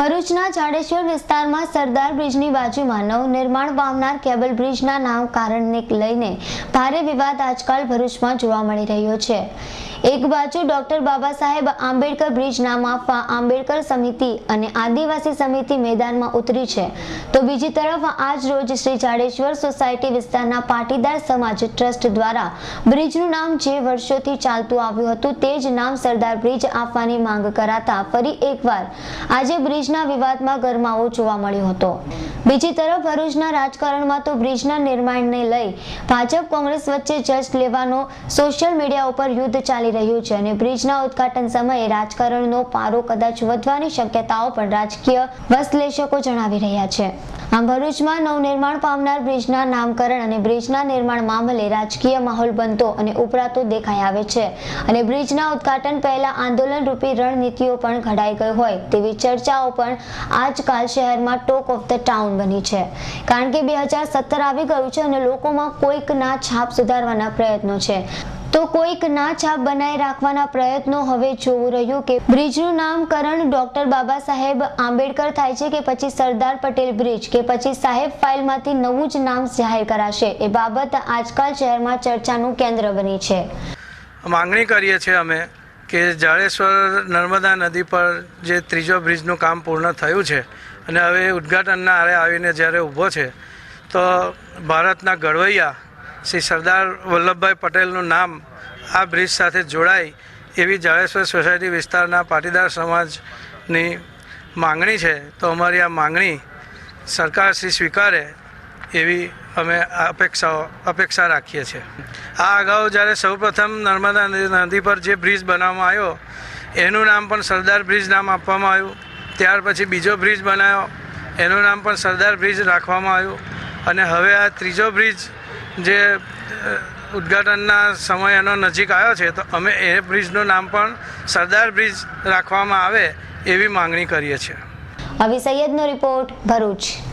ભરૂચના જાડેશ્વર વિસ્તારમાં સરદાર બ્રિજની બાજુમાં નવનિર્માણ પામનાર કેબલ બ્રિજના નામકરણને લઈને ભારે વિવાદ આજકાલ ભરૂચમાં જોવા મળી રહ્યો છે. એક બાજુ ડોક્ટર બાબા સાહેબ આંબેડકર બ્રિજ નામ આપવા આંબેડકર સમિતિ અને આદિવાસી સમિતિ મેદાનમાં ઉતરી છે, તો બીજી તરફ આજ રોજ શ્રી જાડેશ્વર સોસાયટી વિસ્તારના પાટીદાર સમાજ ટ્રસ્ટ દ્વારા બ્રિજનું નામ જે વર્ષોથી ચાલતું આવ્યું હતું તે જ નામ સરદાર બ્રિજ આપવાની માંગ કરાતા ફરી એકવાર આજે બ્રિજના વિવાદમાં ગરમાવો જોવા મળ્યો હતો. બીજી તરફ ભરૂચના રાજકારણમાં તો બ્રિજના નિર્માણને લઈ ભાજપ કોંગ્રેસ વચ્ચે જજ લેવાનો સોશિયલ મીડિયા ઉપર યુદ્ધ ચાલી રહ્યું છે અને બ્રિજના ઉદ્ઘાટન સમયે રાજકારણનો પારો કદાચ વધવાની શક્યતાઓ પણ રાજકીય વિશ્લેષકો જણાવી રહ્યા છે. આમ ભરૂચમાં નવનિર્માણ પામનાર બ્રિજના નામકરણ અને બ્રિજના નિર્માણ મામલે રાજકીય માહોલ બનતો અને ઉભરાતો દેખાઈ આવે છે. અને બ્રિજના ઉદ્ઘાટન પહેલા આંદોલન રૂપી રણનીતિઓ પણ ઘડાઈ ગઈ હોય તેવી ચર્ચાઓ પણ આજકાલ શહેરમાં ટોક ઓફ ધ ટાઉન બની છે. કારણ કે બે હજાર સત્તર આવી ગયું છે અને લોકોમાં કોઈકના છાપ સુધારવાના પ્રયત્નો છે. તો કોઈક ના છાપ બનાવી રાખવાના પ્રયત્નો હવે જોવું રહ્યું કે બ્રિજનું નામકરણ ડોક્ટર બાબા સાહેબ આંબેડકર થાય છે કે પછી સરદાર પટેલ બ્રિજ કે પછી સાહેબ ફાઇલમાંથી નવું જ નામ જાહેર કરાશે એ બાબત આજકાલ શહેરમાં ચર્ચાનું કેન્દ્ર બની છે. માંગણી કરીએ છીએ અમે કે જાડેશ્વર નર્મદા નદી પર જે ત્રીજો બ્રિજનું કામ પૂર્ણ થયું છે અને હવે ઉદ્ઘાટનના આરે આવીને જ્યારે ઊભો છે, તો ભારતના ઘડવૈયા શ્રી સરદાર વલ્લભભાઈ પટેલનું નામ આ બ્રિજ સાથે જોડાય એવી જાડેશ્વર સોસાયટી વિસ્તારના પાટીદાર સમાજની માંગણી છે, તો અમારી આ માંગણી સરકાર શ્રી સ્વીકારે એવી અમે અપેક્ષાઓ, અપેક્ષા રાખીએ છીએ. આ અગાઉ જ્યારે સૌપ્રથમ નર્મદા નદી પર જે બ્રિજ બનાવવામાં આવ્યો, એનું નામ પણ સરદાર બ્રિજ નામ આપવામાં આવ્યું. ત્યાર પછી બીજો બ્રિજ બનાવ્યો, એનું નામ પણ સરદાર બ્રિજ રાખવામાં આવ્યું. અને હવે આ ત્રીજો બ્રિજ જે ઉદ્ઘાટનના સમય એનો નજીક આવ્યો છે, તો અમે એ બ્રિજનું નામ પણ સરદાર બ્રિજ રાખવામાં આવે એવી માંગણી કરીએ છીએ. અભી સૈયદનો રિપોર્ટ ભરૂચ.